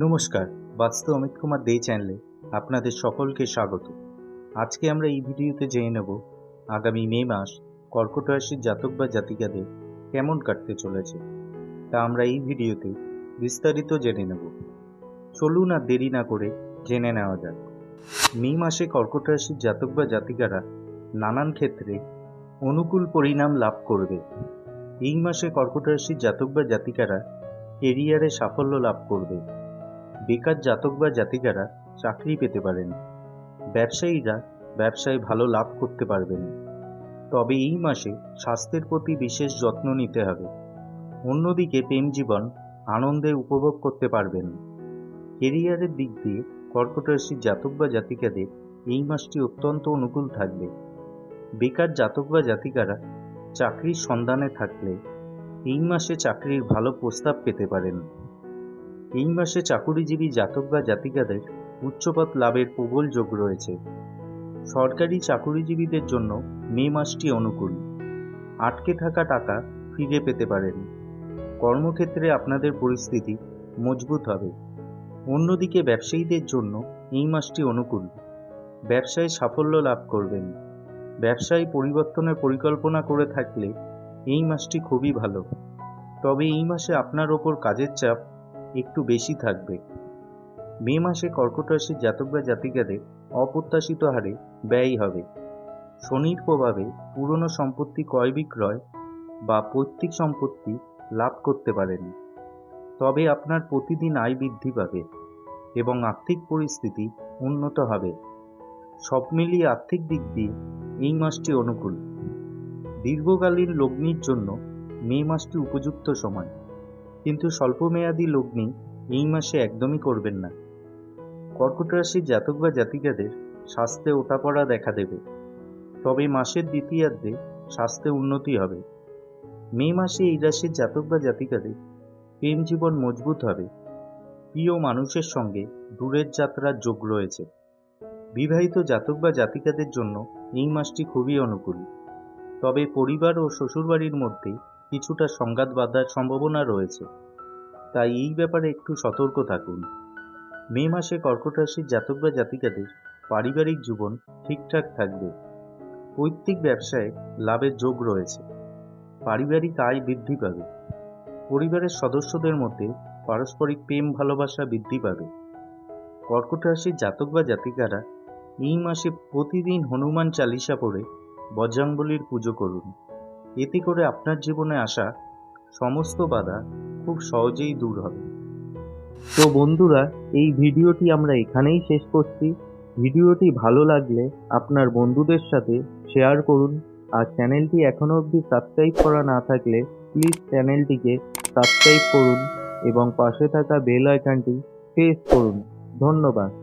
নমস্কার, বাস্তু অমিত কুমার দে চ্যানেলে আপনাদের সকলকে স্বাগত। আজকে আমরা এই ভিডিওতে জেনে নেব, আগামী মে মাস কর্কট রাশির জাতক বা জাতিকাদের কেমন কাটতে চলেছে। তা আমরা এই ভিডিওতে বিস্তারিত জেনে নেব। চলুন আর দেরি না করে জেনে নেওয়া যাক। মে মাসে কর্কট রাশির জাতক বা জাতিকারা নানান ক্ষেত্রে অনুকূল পরিণাম লাভ করবে। এই মাসে কর্কট রাশির জাতক বা জাতিকারা কেরিয়ারে সাফল্য লাভ করবে। বেকার জাতক বা জাতিকারা চাকরি পেতে পারেন। ব্যবসায়ীরা ব্যবসায় ভালো লাভ করতে পারবেন। তবে এই মাসে স্বাস্থ্যের প্রতি বিশেষ যত্ন নিতে হবে। অন্যদিকে প্রেম জীবন আনন্দে উপভোগ করতে পারবেন। কেরিয়ারের দিক দিয়ে কর্কট রাশির জাতক বা জাতিকাদের এই মাসটি অত্যন্ত অনুকূল থাকবে। বেকার জাতক বা জাতিকারা চাকরির সন্ধানে থাকলে এই মাসে চাকরির ভালো প্রস্তাব পেতে পারেন। এই মাসে চাকুরিজীবী জাতক বা জাতিকাদের উচ্চপদ লাভের প্রবল যোগ রয়েছে। সরকারি চাকুরিজীবীদের জন্য মে মাসটি অনুকূল। আটকে থাকা টাকা ফিরে পেতে পারেন। কর্মক্ষেত্রে আপনাদের পরিস্থিতি মজবুত হবে। অন্যদিকে ব্যবসায়ীদের জন্য এই মাসটি অনুকূল। ব্যবসায় সাফল্য লাভ করবেন। ব্যবসায় পরিবর্তনের পরিকল্পনা করে থাকলে এই মাসটি খুবই ভালো। তবে এই মাসে আপনার ওপর কাজের চাপ একটু বেশি থাকবে। মে মাসে কর্কট রাশির জাতক বা জাতিকাদের অপ্রত্যাশিত হারে ব্যয় হবে। শনির প্রভাবে পুরনো সম্পত্তি ক্রয় বিক্রয় বা পৈতৃক সম্পত্তি লাভ করতে পারেন। তবে আপনার প্রতিদিন আয় বৃদ্ধি পাবে এবং আর্থিক পরিস্থিতি উন্নত হবে। সব মিলিয়ে আর্থিক দিক দিয়ে এই মাসটি অনুকূল। দীর্ঘকালীন লগ্নির জন্য মে মাসটি উপযুক্ত সময়। কিন্তু স্বল্পমেয়াদী লগ্নি এই মাসে একদমই করবেন না। কর্কট রাশির জাতক বা জাতিকাদের স্বাস্থ্যে ওঠাপড়া দেখা দেবে। তবে মাসের দ্বিতীয়ার্ধে স্বাস্থ্যে উন্নতি হবে। মে মাসে এই রাশির জাতক বা জাতিকাদের প্রেম জীবন মজবুত হবে। প্রিয় মানুষের সঙ্গে দূরের যাত্রার যোগ রয়েছে। বিবাহিত জাতক বা জাতিকাদের জন্য এই মাসটি খুবই অনুকূল। তবে পরিবার ও শ্বশুরবাড়ির মধ্যে কিছুটা সংঘাত বাঁধার সম্ভাবনা রয়েছে। তাই এই ব্যাপারে একটু সতর্ক থাকুন। মে মাসে কর্কট রাশির জাতক বা জাতিকাদের পারিবারিক জীবন ঠিকঠাক থাকবে। পৈতৃক ব্যবসায় লাভের যোগ রয়েছে। পারিবারিক আয় বৃদ্ধি পাবে। পরিবারের সদস্যদের মধ্যে পারস্পরিক প্রেম, ভালোবাসা বৃদ্ধি পাবে। কর্কট রাশির জাতক বা জাতিকারা এই মাসে প্রতিদিন হনুমান চালিসা পড়ে বজরংবলির পুজো করুন। এতে করে আপনার জীবনে আসা সমস্ত বাধা খুব সহজেই দূর হবে। তো বন্ধুরা, এই ভিডিওটি আমরা এখানেই শেষ করছি। ভিডিওটি ভালো লাগলে আপনার বন্ধুদের সাথে শেয়ার করুন। আর চ্যানেলটি এখনও অবধি সাবস্ক্রাইব করা না থাকলে প্লিজ চ্যানেলটিকে সাবস্ক্রাইব করুন এবং পাশে থাকা বেল আইকনটি প্রেস করুন। ধন্যবাদ।